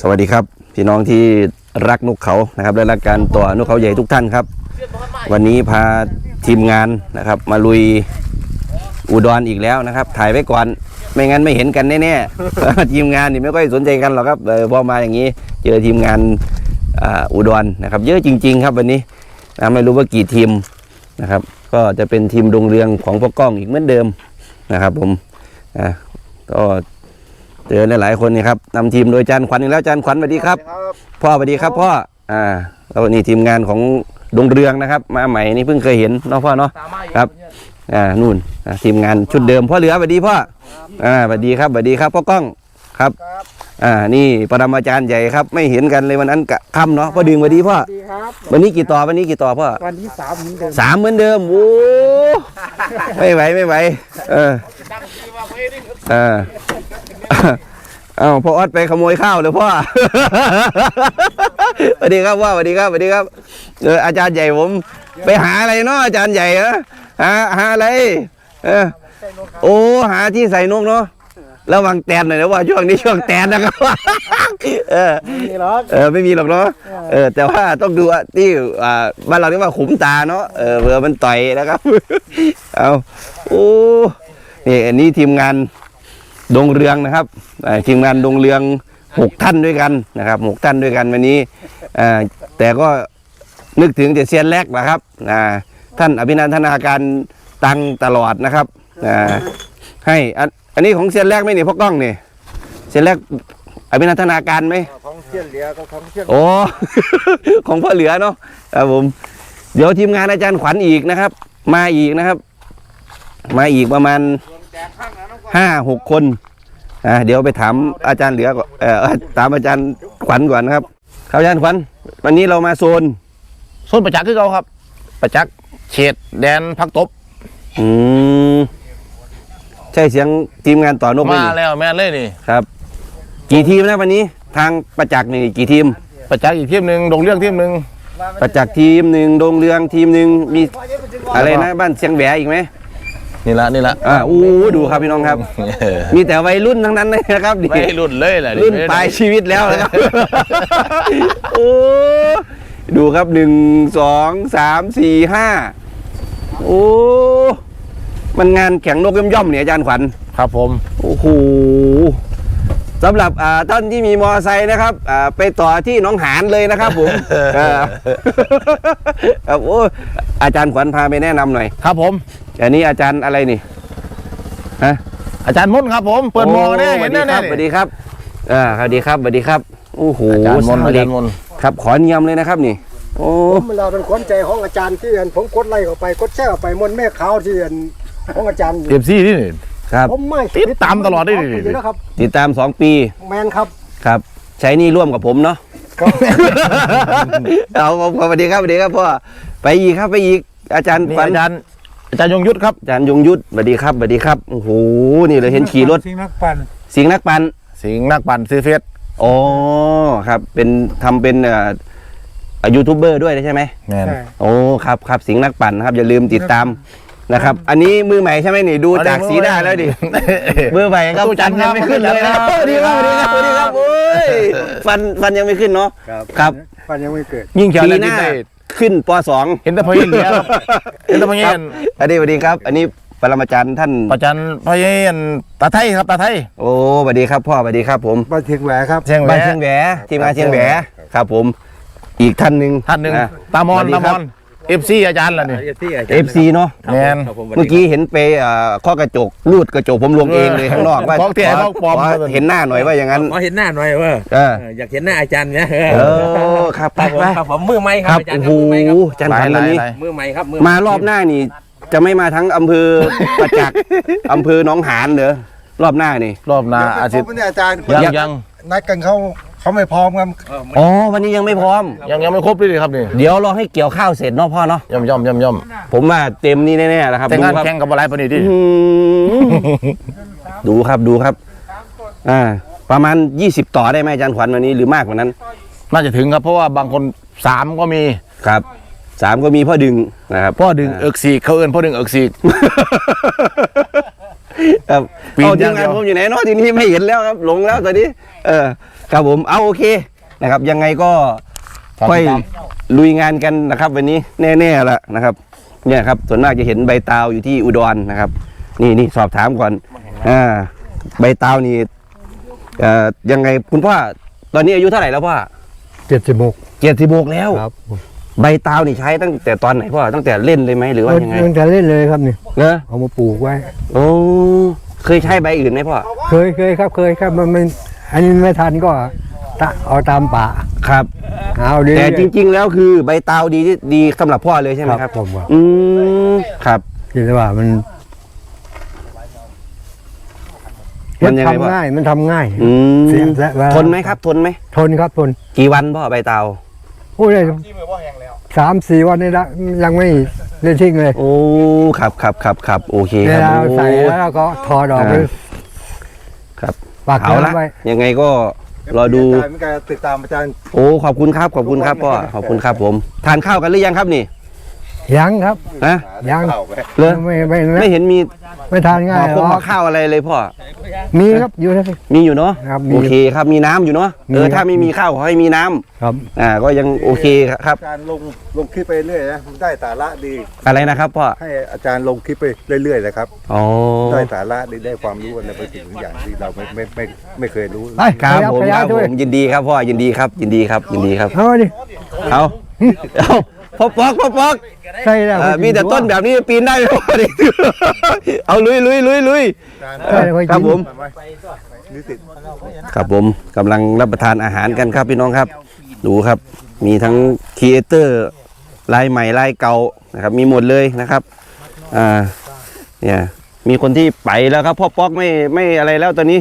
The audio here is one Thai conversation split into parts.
สวัสดีครับพี่น้องที่รักนกเขานะครับและรักการตัวนกเขาใหญ่ทุกท่านครับ วันนี้พาทีมงานนะครับ มาลุยอุดรอีกแล้วนะครับ ถ่ายไว้ก่อนไม่งั้นไม่เห็นกันแน่ๆ ทีมงานนี่ไม่ค่อยสนใจกันหรอกครับพอมาอย่างนี้ เจอทีมงานอุดรนะครับ เยอะจริง ๆ ครับวันนี้นะไม่รู้ว่ากี่ทีมนะครับ ก็จะเป็นทีมดงเรืองของพ่อกล้องอีกเหมือนเดิมนะครับ ผมอ่าก็ เจอหลายๆคนนี่ครับนำทีมโดยจานขวัญอีกแล้วจานขวัญสวัสดีครับ พ่อสวัสดีครับพ่ออ่าแล้วนี่ทีมงานของดงเรืองนะครับ มาใหม่นี่เพิ่งเคยเห็นเนาะพ่อเนาะครับอ่านู่นอ่าทีมงานชุดเดิมพ่อเหลือสวัสดีพ่ออ่าสวัสดีครับสวัสดีครับพ่อกล้องครับอ่านี่ปรมาจารย์ใหญ่ครับ ไม่เห็นกันเลยวันนั้นกะค่ำเนาะพ่อดึงสวัสดีพ่อดีครับวันนี้กี่ต่อวันนี้กี่ต่อพ่อวันที่สามเหมือนเดิมสามเหมือนเดิมโอ้ไม่ไหวไม่ไหวเออเออเอ้าพ่อออดไปขโมยข้าวเลยพ่อสวัสดีครับพ่อสวัสดีครับสวัสดีครับเอออาจารย์ใหญ่ผม ไปหาอะไรเนาะอาจารย์ใหญ่เหรอหาหาอะไร เออ โอ้หาที่ใส่นกเนาะระวังแตนหน่อยนะว่าช่วงนี้ช่วงแตนนะครับเออนี่หรอกเออไม่มีหรอกเนาะเออ แต่ว่าต้องดูอะที่อ่าบ้านเราเรียกว่าขุมตาเนาะเออเผื่อมันต่อยนะครับ เอาโอ้นี่อันนี้ทีมงาน ดงเรืองนะครับอ่าทีมงานดงเรืองหกท่านด้วยกันนะครับหกท่านด้วยกันวันนี้อ่าแต่ก็นึกถึงแต่เซียนแรกนะครับอ่าท่านอภินันทนาการตังตลอดนะครับอ่าให้อันอันนี้ของเซียนแรกไหมนี่พ่อกล้องนี่เซียนแรกอภินันทนาการไหมของเชี่ยนเหลียกับของเชี่ยนโอ้ของพ่อเหลือเนาะครับผมเดี๋ยวทีมงานอาจารย์ขวัญอีกนะครับ มาอีกนะครับ มาอีกประมาณ ห้าหกคนอ่าเดี๋ยวไปถามอาจารย์เหลือก่อนเออถามอาจารย์ขวัญก่อนนะครับ ครับอาจารย์ขวัญวันนี้เรามาโซนส้นประจักษ์คือเขาครับ ประจักษ์เฉดแดนพักตบอืมใช่เสียงทีมงานต่อนกไหมมานี่แล้วแม่นเลยนี่ครับ กี่ทีมนะวันนี้ ทางประจักษ์นี่กี่ทีม ประจักษ์อีกทีมหนึ่งดงเรื่องทีมหนึ่งประจักษ์ทีมหนึ่งดงเรืองทีมหนึ่งมีอะไรนะบ้านเชียงแหวอีกไหม นี่ละนี่ละอ่าอู้ดูครับพี่น้องครับเออมีแต่วัยรุ่นทั้งนั้นเลยนะครับนี่ไม่รุ่นเลยแหละรุ่นปลายชีวิตแล้วนะครับโอ้ดูครับหนึ่งสองสามสี่ห้าโอ้มันงานแข่งนกย่อมย่อมๆเนี่ยอาจารย์ขวัญครับผม โอ้โห สำหรับอ่าท่านที่มีมอไซค์นะครับอ่าไปต่อที่หน้องหานเลยนะครับผมเออครับโอ้อาจารย์ขวัญพาไปแนะนำหน่อย ครับผม อันนี้อาจารย์อะไรนี่ฮะอาจารย์มนต์ครับผม เปิดหมอได้โสเห็วันสดีแน่ครับๆสวัสดีครับอ่าสวัสดีครับสวัสดีครับโอ้โหอาจารย์มนต์สาวอาเล็จากรย์มนต์ครับขอเนียมเลยนะครับนี่ โอ้ผมเราเป็นคนใจของอาจารย์ที่เห็นผมกดไล่เข้าไปกดแช่เข้าไปมนต์แม่ขาวที่เห็นของอาจารย์เอฟซีนี่นี่ ครับ ผมไม่ติดตามตลอดได้ดิอยู่นะครับ ติดตามสองปีแมนครับ ครับ ใช้หนี่ร่วมกับผมเนาะ ครับ เอาผมสวัสดีครับสวัสดีครับพ่อไปอีกครับไปอีก อาจารย์นี่ฝันอาจารย์อาจารย์ยงยุทธครับ อาจารย์ยงยุทธสวัสดีครับสวัสดีครับโอ้โหนี่เลยเห็นขี่รถสิ่งนักปั่นสิงห์นักปั่นสิงห์นักปั่นซีเฟสอ๋อครับ เป็นทำเป็นเอ่อยูทูบเบอร์ด้วยใช่ไหม แม่นโอ้ครับครับสิงห์นักปั่นนะครับ อย่าลืมติดตาม นะครับ อันนี้มือใหม่ใช่ไหมนี่ดูจากสีหน้าแล้วดิ มือใหม่ครับตู้จันทร์ฟัยังไม่ขึ้นเลยนะครับครับสวัสดีครับสวัสดีครับสวัสดีครับโอ้ยฟันฟันยังไม่ขึ้นเนาะ ครับครับปั่นยังไม่เกิด ยิ่งเขียวปีแล้วหติดน้าได้ขึ้นปสองเห็นแต่พยินเหลือครับเห็นแต่พยิครับนอันนี้สวัสดีครับ อันนี้ปรมาจารย์ท่าน ประจันพยินตาไทยครับตาไทย โอ้สวัสดีครับพ่อสวัสดีครับผมมาถึงแหวครับ เชียงแหวบ้านเชียงแหวทีมงานเชียงแหวครับผม อีกท่านหนึ่งท่านหนึ่งะตามอนสวัสดีตามครัอบน เอฟซีอาจารย์ล่ะนี่ เอฟซีเนาะแมน เมื่อกี้เห็นไปเอ่อข้อกระจกรูดกระจกผมลงเองเลยข้างนอกว่าของเตี้ยขของปลอม ขเห็นหน้าหน่อยว่าอย่างนั้น ขอเห็นหน้าหน่อยว่าเออ อยากเห็นหน้าอาจารย์เนี่ยเออครับไปครับผมไปครับผมมือไม้คครัรับบอาจารโอ้ย์โหครับมือไม้ครับจันทร์พันวันนี้หลายมือไม้ครับมือมารอบหน้านี่ จะไม่มาทั้งอำเภอประจักษ์อำเภอหนองหานเหรอรอบหน้านี่ รอบหน้าอาทิตย์ ผมเนี่ยอาจารย์ยังยัง นัดกันเขา เขาไม่พร้อมครับอ๋อวันนี้ยังไม่พร้อม ยังยังไม่ครบเลยครับนี่เดี๋ยวรอให้เกี่ยวข้าวเสร็จเนาะพ่อเนาะย่อมย่อมย่อมย่อมผมว่าเต็มนี่แน่ๆแล้วครับแต่งานดูครับแข่งกับอะไรปะนี่ที่อื้อหือดูครับดูครับ อ่า ประมาณ 20 ต่อได้ไหมอาจารย์ขวัญวันนี้หรือมากกว่านั้น น่าจะถึงครับเพราะว่าบางคนสามก็มีครับสามก็มีพ่อดึงนะครับพ่อดึงเอิกซีกเขาเอินพ่อดึงเอิกซีกครับปีนเอาอทีย่ามงเดีงานยวผมอยู่ไหนเนาะทีนี้ไม่เห็นแล้วครับหลงแล้วตอนนี้ เออ ครับผมเอาโอเคนะครับ ยังไงก็ค่อยลุยงานกันนะครับ วันนี้แน่ๆละนะครับ เนี่ยครับส่วนมากจะเห็นใบตาวอยู่ที่อุดรนะครับ นี่นี่สอบถามก่อนอ่าใบตาวนี่เอ่อยังไงคุณพ่อตอนนี้อายุเท่าไหร่แล้วพ่อเจ็ดสิบหกเจ็ดสิบหกแล้วครับใบตาวนี่ใช้ตั้งแต่ตอนไหนพ่อตั้งแต่เล่นเลยไหมหรือว่ายังไงมันจะเล่นเลยครับนี่เนอะเอามาปลูกไว้โอ้เคยใช้ใบอื่นไหมพ่อเคยเคยครับเคยครับมันมัน อันนี้ไม่ทันก็ตะเอาตามป่าครับ เอาดีแต่จริง ๆ แล้วคือใบตาวดีที่ดีสำหรับพ่อเลยใช่ไหมครับ ผมว่าอืมครับ คิดว่ามันมันยังไงวะ ทำง่ายมันทำง่าย อืมเสียงแซะว่า ทนไหมครับ ทนไหมทนครับทนกี่วันพ่อใบตาวโอ้ยสามสี่วันนี้ละยังไม่ได้ทิ้งเลยโอ้ครับครับครับครับโอเคเวครับลาโอ้ใส่แล้วเราก็ถอดออกไปอ่า ครับปากเอาละน้ำไว้ยังไงก็รอดูอาจารย์เหมือนกันติดตามอาจารย์โอ้ขอบคุณครับขอบคุณครับพ่อขอบคุณครับผม ทานข้าวกันหรือยังครับนี่ ยังครับฮะ ยังเข้าไปเลยไม่ไม่ไม่ไม่เห็นมีไม่ทานง่ายห่อหรข้าวห่ออกข้าวอะไรเลยพ่อ มีครับอยู่นะพี่มีอยู่เนาะครับมีโอเคครับมีน้ำอยู่เนาะมีเออครับ ถ้าไม่มีข้าวขอให้มีน้ำครับ อ่าก็ยังโอเคครับอาจารย์ลงลงคลิปไปเรื่อยนะได้สาระดี อะไรนะครับพ่อให้อาจารย์ลงคลิปไปเรื่อยๆเลยครับ อ๋อ ได้สาระดีได้ความรู้อะไรไปถึงอย่างที่เราไม่ไม่ไม่ไม่เคยรู้ ไปครับขยัผมขคยัรับผด้วยมยินดีครับพ่อยินดีครับยินดีครับยินดีครับ เอาดิเอาเอา พ่อปอกพ่อปอกใช่แล้วเอ่อมีแต่ต้นแบบนี้ปีนได้ไหมพ่อดิเอาลุยลุยลุยลุยใช่แล้วครับผม นิสิตครับผมกำลังรับประทานอาหารกันครับพี่น้องครับ ดูครับ มีทั้งครีเอเตอร์ลายใหม่ลายเก่านะครับ มีหมดเลยนะครับอ่าเนี่ยมีคนที่ไปแล้วครับพ่อป๊อกไม่ไม่อะไรแล้วตอนนี้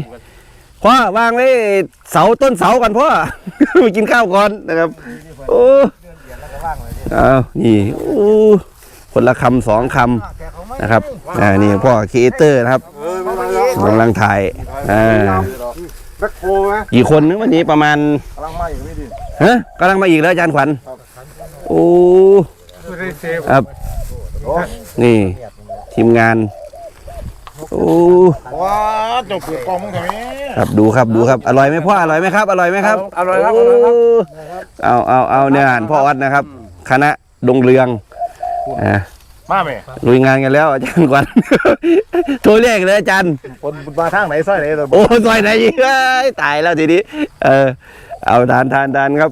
พ่อวางไว้เสาต้นเสาก่อนพ่อ ไปกินข้าวก่อนนะครับ โอ้เอานี่โอ้คนละคำสองคำนะครับอ่านี่พ่อครีเอเตอร์นะครับกำลังถ่ายอ่าแบ็คโฟไหมกี่คนนึงวันนี้ประมาณกำลังมาอย่างนี้ดิฮะกำลังมาอีกแล้วอาจารย์ขวัญโอ้ครับนี่ ทีมงานโอ้ว้าจบเปิดกองมึงทำไมครับดูครับดูครับอร่อยไหมพ่ออร่อยไหมครับ อร่อยไหมครับอร่อยครับโเอาเอาเอาเนี่ยอ่านพ่อวัดนะครับ คณะดงเรืองอ่ามาไหมลุยงานกันแล้วอาจารย์ขวัญโทรเรียกเลยอาจารย์คนมาทางไหนซอยไหนเราโอ้ซอยไหนยิงเอ้ยตายแล้วทีนี้ เออเอาทานทานทานครับ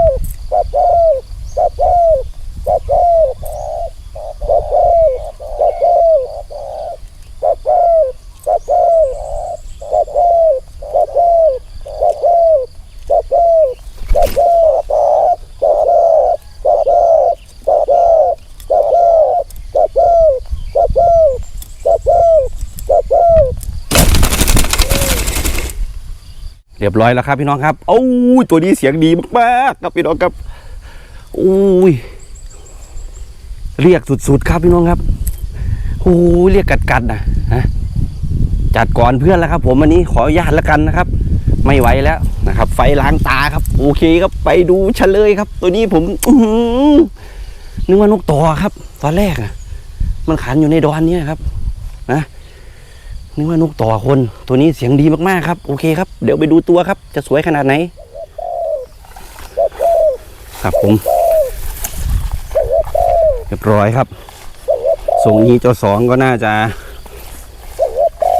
บร้อยแล้วครับพี่น้องครับโอ้ยตัวนี้เสียงดีมากๆครับพี่น้องครับโอ้ยเรียกสุดๆครับพี่น้องครับโอ้ยเรียกกัดๆนะฮะจัดก่อนเพื่อนแล้วครับ ผมวันนี้ขออนุญาตแล้วกันนะครับ ไม่ไหวแล้วนะครับ ไฟล้างตาครับ โอเคครับไปดูเฉลยครับ ตัวนี้ผมอืนึกว่านกต่อครับ ตอนแรกอะมันขันอยู่ในดอนเนี้ครับ นะ นึกว่านกต่อคน ตัวนี้เสียงดีมากๆครับ โอเคครับ เดี๋ยวไปดูตัวครับ จะสวยขนาดไหน ครับผมเรียบร้อยครับส่งนี้เจ้าสองก็น่าจะ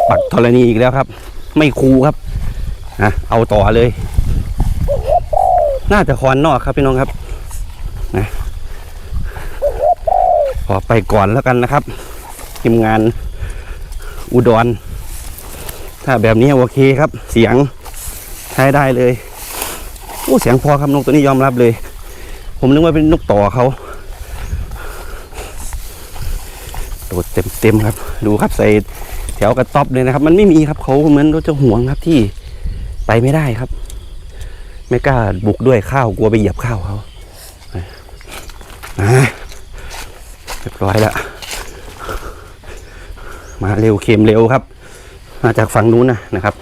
ปักธรณีอีกแล้วครับ ไม่คูครับนะเอาต่อเลย น่าจะคอนนอกครับพี่น้องครับนะขอไปก่อนแล้วกันนะครับทีมงาน อุดร ถ้าแบบนี้โอเคครับ เสียงใช้ได้เลยโอ้เสียงพอครับนกตัวนี้ยอมรับเลย ผมนึกว่าเป็นนกต่อเขาโดดเต็มเต็มๆครับ ดูครับใส่แถวกระต๊อบเลยนะครับ มันไม่มีครับเขาเหมือนเขาจะห่วงครับที่ไปไม่ได้ครับ ไม่กล้าบุกด้วยข้าวกลัวไปเหยียบข้าวเขาอะเรียบร้อยแล้ว มาเร็วเข็มเร็วครับ มาจากฝั่งนู้นนะนะครับ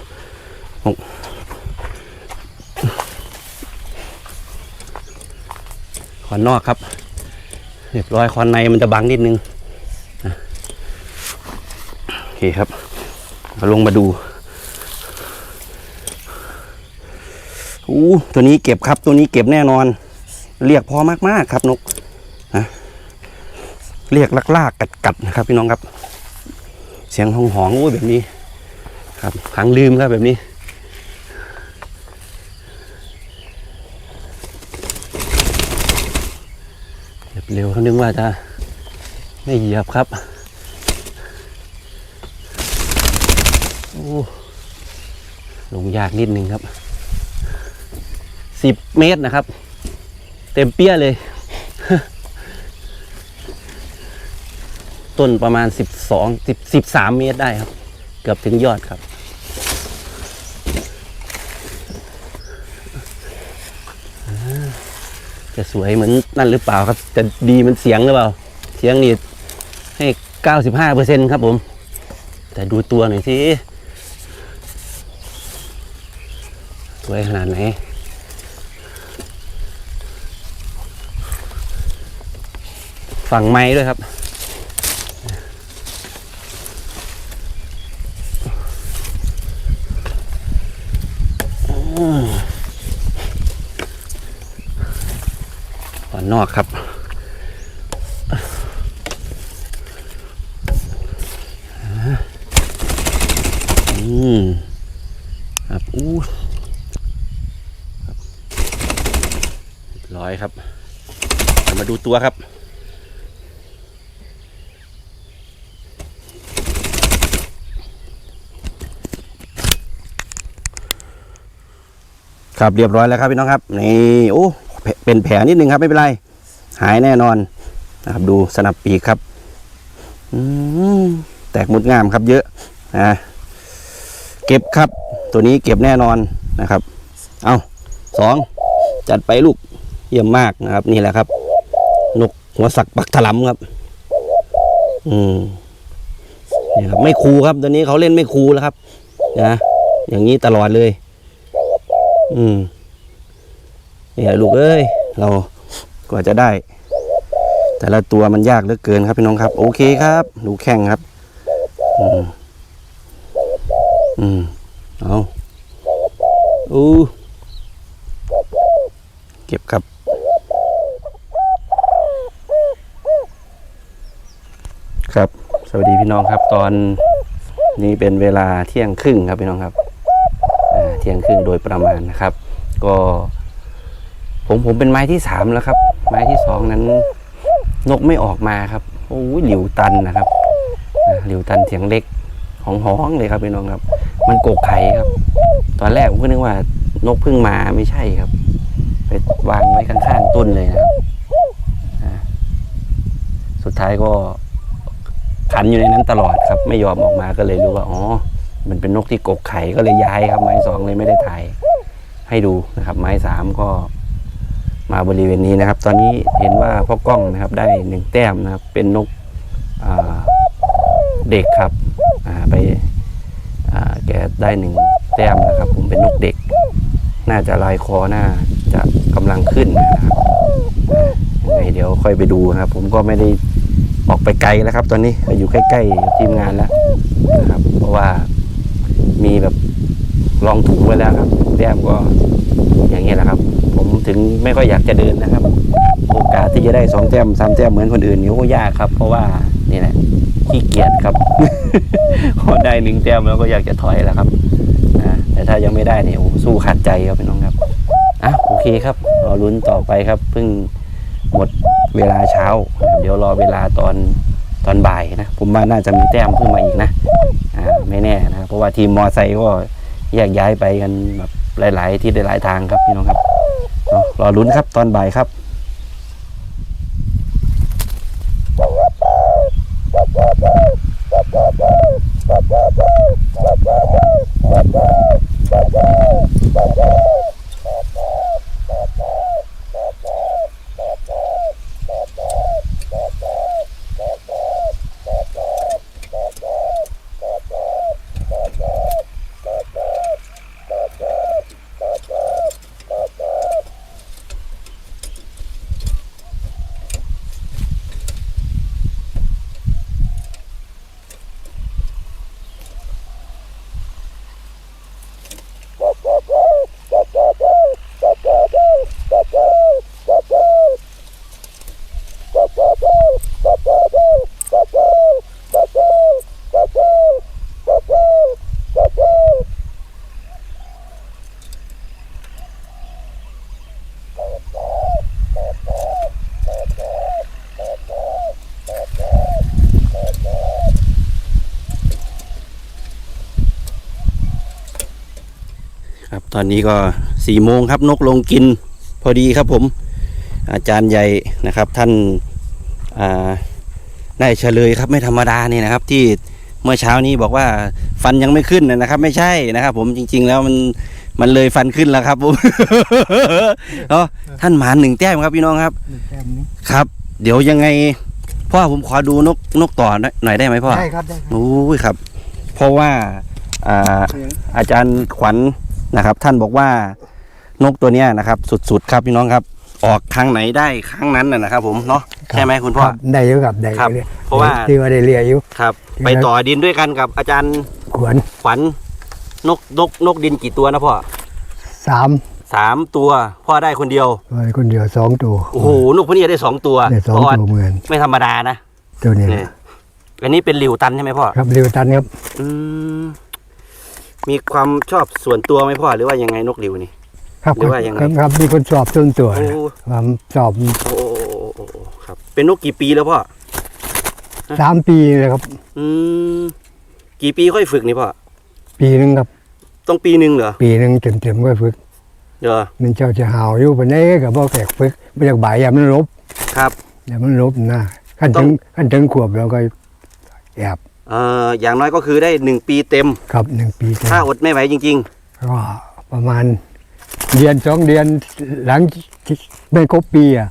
ขอนนอกครับ เรียบร้อยคอนในมันจะบังนิดนึงโอเคครับมาลงมาดูอู้ตัวนี้เก็บครับ ตัวนี้เก็บแน่นอน เรียกพอมากๆครับนกนะเรียกลากๆกัดๆนะครับ พี่น้องครับ เสียงห้องหองอู้แบบนี้ครับขังลืมครับแบบนี้เหยียบเร็วเขานึกว่าจะไม่เหยียบครับโอ้ลงยากนิดนึงครับสิบเมตรนะครับ เต็มเปี้ยเลย ต้นประมาณสิบสองสิบสิบสามเมตรได้ครับ เกือบถึงยอดครับ จะสวยเหมือนนั่นหรือเปล่าครับ จะดีมันเสียงหรือเปล่า เสียงนี่ให้เก้าสิบห้าเปอร์เซ็นครับผม แต่ดูตัวหน่อยสิ สวยขนาดไหนฝั่งไม้ด้วยครับ ขอนนอกครับ อืมครับอู้ร้อยครับ มาดูตัวครับ ครับเรียบร้อยแล้วครับพี่น้องครับนี่โอ้เป็นแผลนิดนึงครับไม่เป็นไร หายแน่นอนนะครับดูสนับปีกครับอืมแตกมุดงามครับเยอะนะเก็บครับ ตัวนี้เก็บแน่นอนนะครับ เอาสองจัดไปลูกเยี่ยมมากนะครับ นี่แหละครับ นกหัวสักปักถลำครับ อืมนี่ครับไม่คูครับตัวนี้เขาเล่นไม่คูแล้วครับนะอย่างนี้ตลอดเลย อืมเนี่ยลูกเอ้ยเรากว่าจะได้ แต่ละตัวมันยากเหลือเกินครับพี่น้องครับ โอเคครับดูแข่งครับ อืมอืมเอาอู้เก็บครับครับ สวัสดีพี่น้องครับ ตอนนี้เป็นเวลาเที่ยงครึ่งครับพี่น้องครับ เที่ยงครึ่งโดยประมาณนะครับ ก็ผมผมเป็นไม้ที่สามแล้วครับ ไม้ที่สองนั้นนกไม่ออกมาครับโอ้ยหลิวตันนะครับหลิวตันเสียงเล็กหองห้องเลยครับพี่น้องครับ มันโกกไข่ครับ ตอนแรกผมก็นึกว่านกเพิ่งมาไม่ใช่ครับ ไปวางไว้ข้างๆต้นเลยนะครับสุดท้ายก็ขันอยู่ในนั้นตลอดครับ ไม่ยอมออกมาก็เลยรู้ว่าอ๋อ มันเป็นนกที่กกไข่ก็เลยย้ายครับไม้สองเลยไม่ได้ถ่ายให้ดูนะครับ ไม้สามก็มาบริเวณนี้นะครับ ตอนนี้เห็นว่าพ่อกล้องนะครับได้หนึ่งแต้มนะครับ เป็นนกเด็กครับไปแกได้หนึ่งแต้มนะครับ ผมเป็นนกเด็ก น่าจะลายคอน่าจะกำลังขึ้นนะครับยังไงเดี๋ยวค่อยไปดูนะครับ ผมก็ไม่ได้ออกไปไกลแล้วครับ ตอนนี้ก็อยู่ใกล้ๆทีมงานแล้วนะครับ เพราะว่า มีแบบลองถุงไว้แล้วครับแต้มก็อย่างนี้แหละครับ ผมถึงไม่ค่อยอยากจะเดินนะครับ โอกาสที่จะได้สองแต้มสามแต้มเหมือนคนอื่นนี่ก็ยากครับ เพราะว่านี่แหละขี้เกียจครับพอได้หนึ่งแต้มแล้วก็อยากจะถอยแล้วครับนะแต่ถ้ายังไม่ได้เนี่ยโอ้สู้ขาดใจครับพี่น้องครับอะโอเคครับรอลุ้นต่อไปครับเพิ่งหมดเวลาเช้า เดี๋ยวรอเวลาตอนตอนบ่ายนะ ผมว่าน่าจะมีแต้มเพิ่มมาอีกนะ ไม่แน่นะครับเพราะว่าทีมมอไซค์ก็แยกย้ายไปกันแบบหลาย ๆ ที่หลายๆทางครับพี่น้องครับเนาะรอลุ้นครับตอนบ่ายครับค ตอนนี้ก็สี่โมงครับนกลงกินพอดีครับผม อาจารย์ใหญ่นะครับ ท่านอ่าได้เฉลยครับไม่ธรรมดานี่นะครับ ที่เมื่อเช้านี้บอกว่าฟันยังไม่ขึ้นนะครับ ไม่ใช่นะครับ ผมจริง ๆ แล้วมันมันเลยฟันขึ้นแล้วครับผมเนาะท่านหมานหนึ่งแต้มครับพี่น้องครับแต้มนี้ครับ เดี๋ยวยังไงพ่อผมขอดูนกนกต่อหน่อยได้ไหมพ่อได้ครับได้ครับโอ้ยครับ เพราะว่าอ่าอาจารย์ขวัญ นะครับ ท่านบอกว่านกตัวเนี้ยนะครับ สุดๆครับพี่น้องครับ ออกครั้งไหนได้ครั้งนั้นนะนะครับผมเนาะใช่ไหมคุณพ่อ รับได้อยู่ครับได้ครับอยู่เพราะว่า ที่ว่าได้เรียอยู่ครับ ไปต่อดินด้วยกันกับอาจารย์ขวนขวัญนกนกนกดินกี่ตัวนะพ่อสามสามตัว พ่อได้คนเดียว ไว้คนเดียวสองตัว โอ้โหนกพวกนี้ได้สองตัวได้สองเพราะว่าตัวเหมือน ไม่ธรรมดานะตัวนี้เนี่ยอันนี้เป็นหลิวตันใช่ไหมพ่อ ครับเรียวตันครับอืม มีความชอบส่วนตัวไหมพ่อหรือว่ายังไงนกหลิวนี่ ครับหรือว่ายังไง ครับครับมีคนสอบต้นตัวโอ้นะความสอบโอ้โอ้โอ้โอ้โอ้ครับ เป็นนกกี่ปีแล้วพ่อ สามปีเลยครับ อืมกี่ปีค่อยฝึกนี่พ่อ ปีหนึ่งครับ ต้องปีหนึ่งเหรอปีหนึ่งเต็มๆก็ฝึก เดี๋ยวมันเจ้าจะหาวอยู่ปานนี้กับพ่อแขกฝึกมาจากบ่ายยามมันลบครับยามมันลบนะขั้นต้ถึองงขั้นถึงขวบเราก็แอบ เอ่ออย่างน้อยก็คือได้หนึ่งปีเต็ม ครับหนึ่งปีเต็มถ้าอดไม่ไหวจริง ก็ประมาณเดือนสองเดือนหลังที่ไม่ครบปีอะ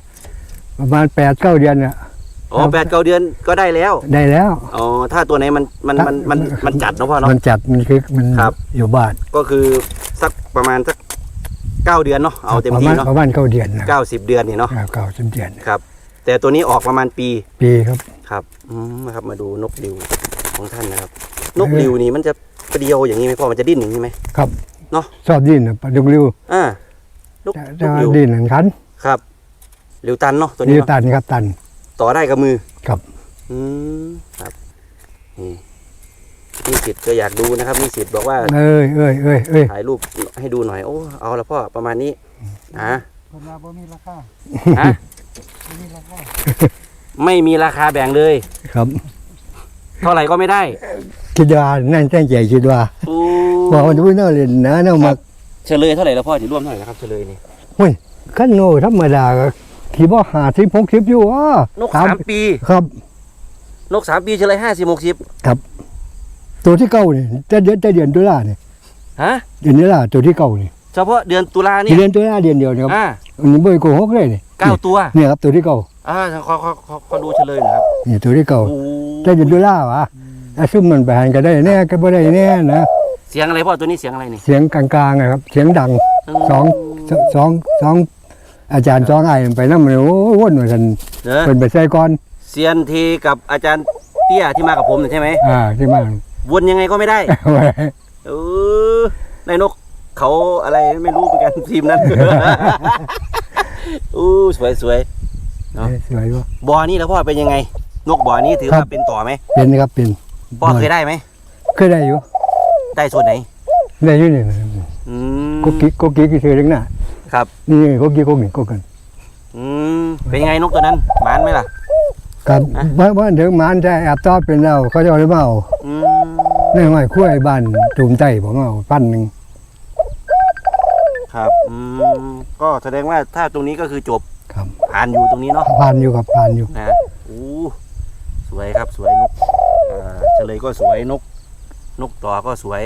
ประมาณแปดเก้าเดือนอะ ๆอ๋อแปดเก้าเดือนก็ได้แล้วได้แล้ว อ๋อถ้าตัวไหนมันมันมันมันมันจัดเนอะพ่อเนาะ มันจัดมันคือมันครับ อยู่บ้านก็คือสักประมาณสักเก้าเดือนเนาะเอาเต็มประที่มาณเนาะประมาณเก้าเดือนนะเก้าสิบเดือนนี่เนาะเก้าสิบเดือน ครับ แต่ตัวนี้ออกประมาณปีปีครับ ครับอืมนะครับมาดูนกดิว ของท่านนะครับ นกดิวนี่มันจะเปรียวอย่างนี้ไหมพ่อมันจะดิ้นอย่างนี้ไหมครับเนาะชอบดิ้นนะปลาดุกริ้วอ่านกแต่นกว่าดิวดิ้นหนึ่งคันครับหลิวตันเนาะตัวริ้นี้วเนาะตันครับตัน ต่อได้กับมือครับอืมครับนี่นี่สิทธิ์ก็อยากดูนะครับนี่สิทธิ์บอกว่าเอ้ยเอ้ยเอ้ยเอ้ยถ่ายรูปให้ดูหน่อยโอ้เอาละพ่อประมาณนี้นะคนเราไม่มีราคาฮะไม่มีราคาแบ่งเลยครับ เท่าไหร่ก็ไม่ได้ คิดว่านั่นแจ้งใจคิดว่าอู้บอกว่าดูน่าเล่นนะน่ามาเฉลยเท่าไหร่แล้วพ่อจะร่วมเท่าไหร่แล้วครับเฉลยนี่ขั้นโง่ธรรมดาก็ที่บ่หาที่พกคลิปอยู่อะนกสามปี ครับ นกสามปีเฉลยห้าสิบหกสิบตัวที่เก้านี่จะเดือนจะเดือนตุลาเนี่ยฮะเดือนนี้ล่ะตัวที่เก้านี่เฉพาะเดือนตุลาเนี่ยเดือนตุลาเดือนเดียวนะครับอ่าอันนี้บ่โกหกเลยนี่เก้าตัวเนี่ยครับตัวที่เก้าอ่าขอขอขอขอดูเฉลยหน่อยครับนี่ตัวที่เก้าโอ้จะเดือนตุลาวะถ้าซุ่มมันไปหันก็ได้แน่ก็บ่ได้แน่นะเสียงอะไรพ่อตัวนี้เสียงอะไรนี่เสียงกลางๆนะครับเสียงดังสองสสองสองอาจารย์สองไอ้ไปนำเลยโอ้ยวนว่าซั่นเนอะเพิ่นไปใส่ก่อนเซียนทีกับอาจารย์เตี้ยที่มากับผมเนี่ยใช่ไหมอ่าที่มาวนยังไงก็ไม่ได้เออในนกเขาอะไรไม่รู้เหมือนกันทีมนั้น อู้สวยสวย เนาะ สวยบ่บอนี่แล้วพ่อเป็นยังไง นกบอนี้ถือครัว่าบเป็นต่อไหมเป็นครับเป็นพ่อเคยได้ไหมเคยได้อยู่ ได้ส่วนไหน ได้อยู่นี่นะอืมกุ๊กกิ๊กกุ๊กกิ๊กคือเรื่องหน้าครับ นี่กุ๊กกิ๊กกุ๊กนี่กุ๊กกันอืมเป็นยังไงนกตัวนั้นหมานไหมล่ะครับอะว่าว่าถึงหมานจะแอบตอบเป็นเราเขาจะเอาหรือเปล่าอืมในห้อยคุ้ยบ้านตูมไต้ผมเอาพันหนึ่งครับอืมก็แสดงว่าถ้าตรงนี้ก็คือจบ ครับผ่านอยู่ตรงนี้เนาะพันอยู่กับพันอยู่นะอู้สวยครับสวยนกเฉลยก็สวยนก นกต่อก็สวย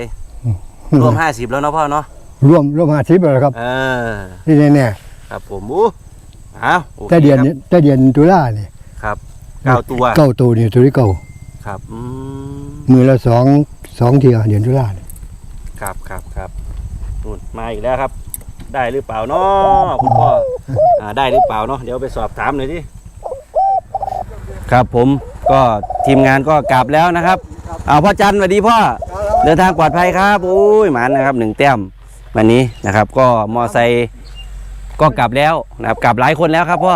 รวมห้าสิบแล้วเนาะพ่อเนาะรวมรวมห้าสิบแล้วครับเออนี่แน่ครับผมอู้อ้าวโอๆเคแต่เดือนครับนี้แต่เดือนตุลาเนี่ยครับเก้าตัวเก้าตัวนี่ตัวที่เก้าครับอืมมือละสองสองเทียเดือนตุลาเนี่ยครับครับครับนู่นมาอีกแล้วครับ ได้หรือเปล่าเนาะคุณพ่ออ่าได้หรือเปล่าเนาะเดี๋ยวไปสอบถามหน่อยดิครับผมก็ทีมงานก็กลับแล้วนะครับเอาพ่อจันทร์สวัสดีพ่อเดินทางปลอดภัยครับอุ้ยหมันนะครับหนึ่งแต้มวันนี้นะครับ ก็มอไซค์ก็กลับแล้วนะครับกลับหลายคนแล้วครับพ่อ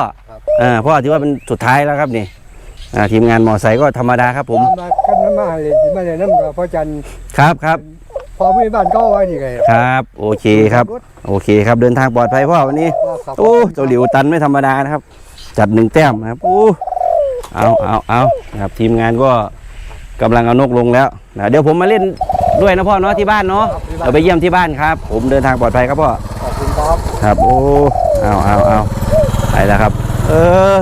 อ่าพ่อถือว่าเป็นสุดท้ายแล้วครับนี่อ่าทีมงานมอไซค์ก็ธรรมดาครับผมมากันมาเลยมาเลยน้ำกับพ่อจันครับครับ พอไม่บ้านก็ไว้นี่ไงครับ โอเคครับ โอเคครับเดินทางปลอดภัยพ่อวันนี้ โอ้เจ้าหลิวตันไม่ธรรมดานะครับ จัดหนึ่งแต้มนะครับโอ้เอาเอาเอานะครับทีมงานก็กำลังเอานกลงแล้วนะเดี๋ยวผมมาเล่นด้วยนะพ่อเนาะที่บ้านเนาะเราไปเยี่ยมที่บ้านครับ ผมเดินทางปลอดภัยครับพ่อขอบคุณครับครับโอ้เอาเอาเอาไปแล้วครับ เออ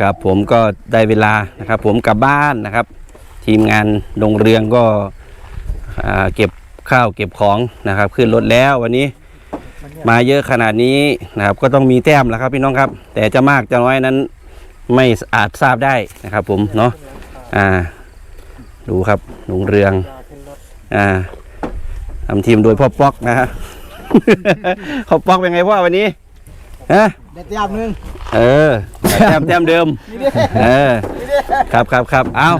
ครับผมก็ได้เวลานะครับ ผมกลับบ้านนะครับ ทีมงานดงเรืองก็อ่าเก็บข้าวเก็บของนะครับ ขึ้นรถแล้ววันนี้มาเยอะขนาดนี้นะครับก็ต้องมีแต้มแล้วครับพี่น้องครับ แต่จะมากจะน้อยนั้น ไม่อาจทราบได้นะครับ ผมเนาะอ่า ดูครับดงเรือง อ่าทำทีมโดยพ่อป๊อกนะฮะพ่อป๊อกเป็นไงพ่อวันนี้ฮะได้แต้มนึงเออแต้มแต้มเดิมเออครับครับครับเอา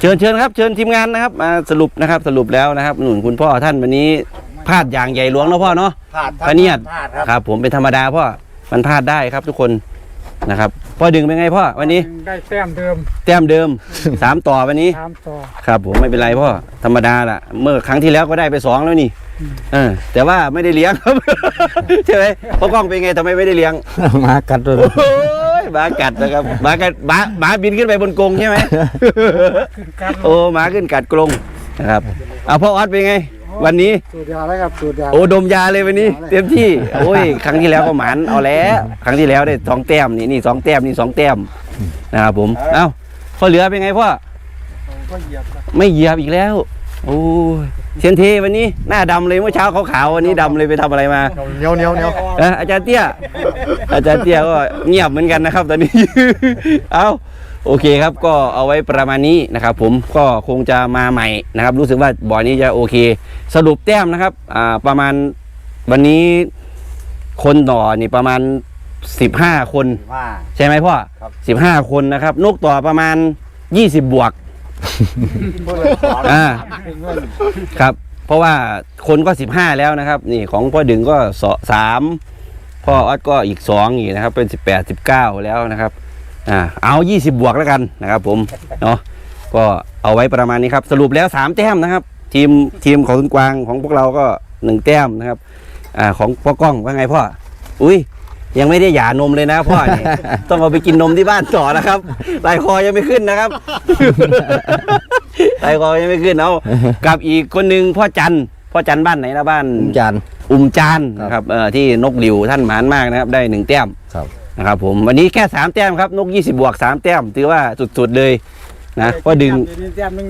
เชิญเชิญครับเชิญทีมงานนะครับมาสรุปนะครับสรุปแล้วนะครับ หนุนคุณพ่อท่านวันนี้พลาดอย่างใหญ่หลวงนะพ่อเนาะพลาดพระเนียดพลาดครับครับ ผมเป็นธรรมดาพ่อมันพลาดได้ครับทุกคนนะครับพ่อดึงเป็นไงพ่อวันนี้ได้แต้มเดิม แต้มเดิมสามต่อวันนี้ตามต่อครับผมไม่เป็นไรพ่อธรรมดาล่ะ เมื่อครั้งที่แล้วก็ได้ไปสองแล้วนี่เออแต่ว่าไม่ได้เลี้ยงครับใช่ไหมพ่อกล้องเป็นไงทำไมไม่ได้เลี้ยงมากัดตัวโอ้ย หมากัดนะครับหมากัดหมาหมาบินขึ้นไปบนกรงใช่ไหมโอ้หมาขึ้นกัดกรงนะครับเอาพ่อออสเป็นไง วันนี้สูตรยาแล้วครับสูตรยาโอ้ดมยาเลยวันนี้ เต็มที่โอ้ยครั้งที่แล้วก็หมันเอาแล้วครั้งที่แล้วได้สองแต้มนี่นี่สองแต้มนี่สองแต้มนะครับผมเอ้าพ่อเหลือเป็นไงพ่อไม่เหยียบอีกแล้ว โอ้ยเชยนเทวันนี้หน้าดำเลยเมื่อเช้าขาวๆวันนี้ดำเลยไปทำอะไรมาเหนียวเหนียวเหนียวเอออาจารย์เตี้ย อาจารย์เตี้ยก็เงียบเหมือนกันนะครับ ตอนนี้ เอาโอเคครับก็เอาไว้ประมาณนี้นะครับ ผมก็คงจะมาใหม่นะครับ รู้สึกว่าบ่อนี้จะโอเค สรุปแต้มนะครับอ่าประมาณวันนี้คนต่อนี่ประมาณสิบห้าคน ว่า ใช่ไหมพ่อครับ สิบห้าคนนะครับ นกต่อประมาณยี่สิบบวก อ่าครับ เพราะว่าคนก็สิบห้าแล้วนะครับ นี่ของพ่อดึงก็สอสามพ่อออสก็อีกสองอีกนะครับ เป็นสิบแปดสิบเก้าแล้วนะครับ อ่าเอายี่สิบบวกแล้วกันนะครับ ผมเนาะก็เอาไว้ประมาณนี้ครับ สรุปแล้วสามแต้มนะครับ ทีมทีมของคุณกวางของพวกเราก็หนึ่งแต้มนะครับ อ่าของพ่อกล้องว่าไงพ่อ อุ้ย ยังไม่ได้หย่านมเลยนะพ่อเนี่ย ต้องเอาไปกินนมที่บ้านต่อนะครับลายคอยังไม่ขึ้นนะครับ ลายคอยังไม่ขึ้นเอากับอีกคนหนึ่งพ่อจันทร์พ่อจันทร์บ้านไหนนะบ้านจานอุ้มจานนะครับเอ่อที่นกหลิวท่านหมานมากนะครับได้หนึ่งแต้มครับนะครับผมวันนี้แค่สามแต้มครับนกยี่สิบบวกสามแต้มถือว่าสุดๆเลยนะพ่อดึง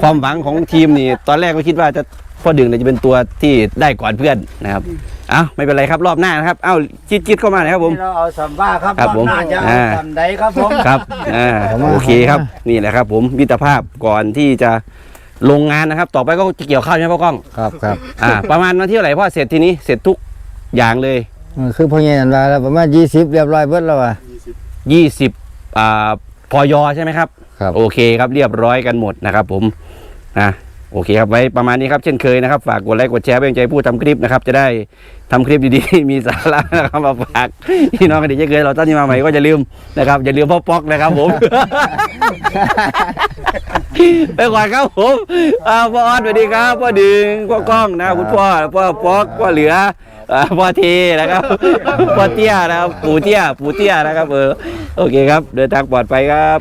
ความหวังของทีมนี่ ตอนแรกก็คิดว่าจะพ่อดึงเนี่ยจะเป็นตัวที่ได้ก่อนเพื่อนนะครับเอ้าไม่เป็นไรครับรอบหน้านะครับ เอ้าจิตๆเข้ามาหน่อยครับผม เราเอาสัมบ้าครับครับผมน่าจะอ่า สัมใดครับผม ครับอ่าโอเคครับนี่แหละครับ ผมมิตรภาพก่อนที่จะลงงานนะครับ ต่อไปก็จะเกี่ยวข้าวใช่ไหมพ่อกล้องครับครับอ่าประมาณวันที่เท่าไหร่พ่อเสร็จทีนี้เสร็จทุกอย่างเลยมันคือพ่อใหญ่นันว่าแล้วประมาณยี่สิบเรียบร้อยเบิดแล้วว่ะ ยี่สิบอ่าพอยใช่ไหมครับ ครับ โอเคครับเรียบร้อยกันหมดนะครับผมนะ โอเคครับไว้ประมาณนี้ครับเช่นเคยนะครับ ฝากกดไลค์กดแชร์เป็นใจผู้ทำคลิปนะครับ จะได้ทำคลิปดีๆ มีสาระนะครับมาฝากพี่น้องกันดีเช่นเคยเราตั้งที่มาใหม่ก็จะลืมนะครับอย่าลืมพ่อป๊อกนะครับผมไปก่อนครับผมพ่อออสสวัสดีครับพ่อดึงพ่อกล้องนะคุณพ่อพ่อป๊อกพ่อเหลือพ่อเทนะครับพ่อเตี้ยนะครับปู่เตี้ยปู่เตี้ยนะครับเออโอเคครับ เดินทางปลอดภัยครับ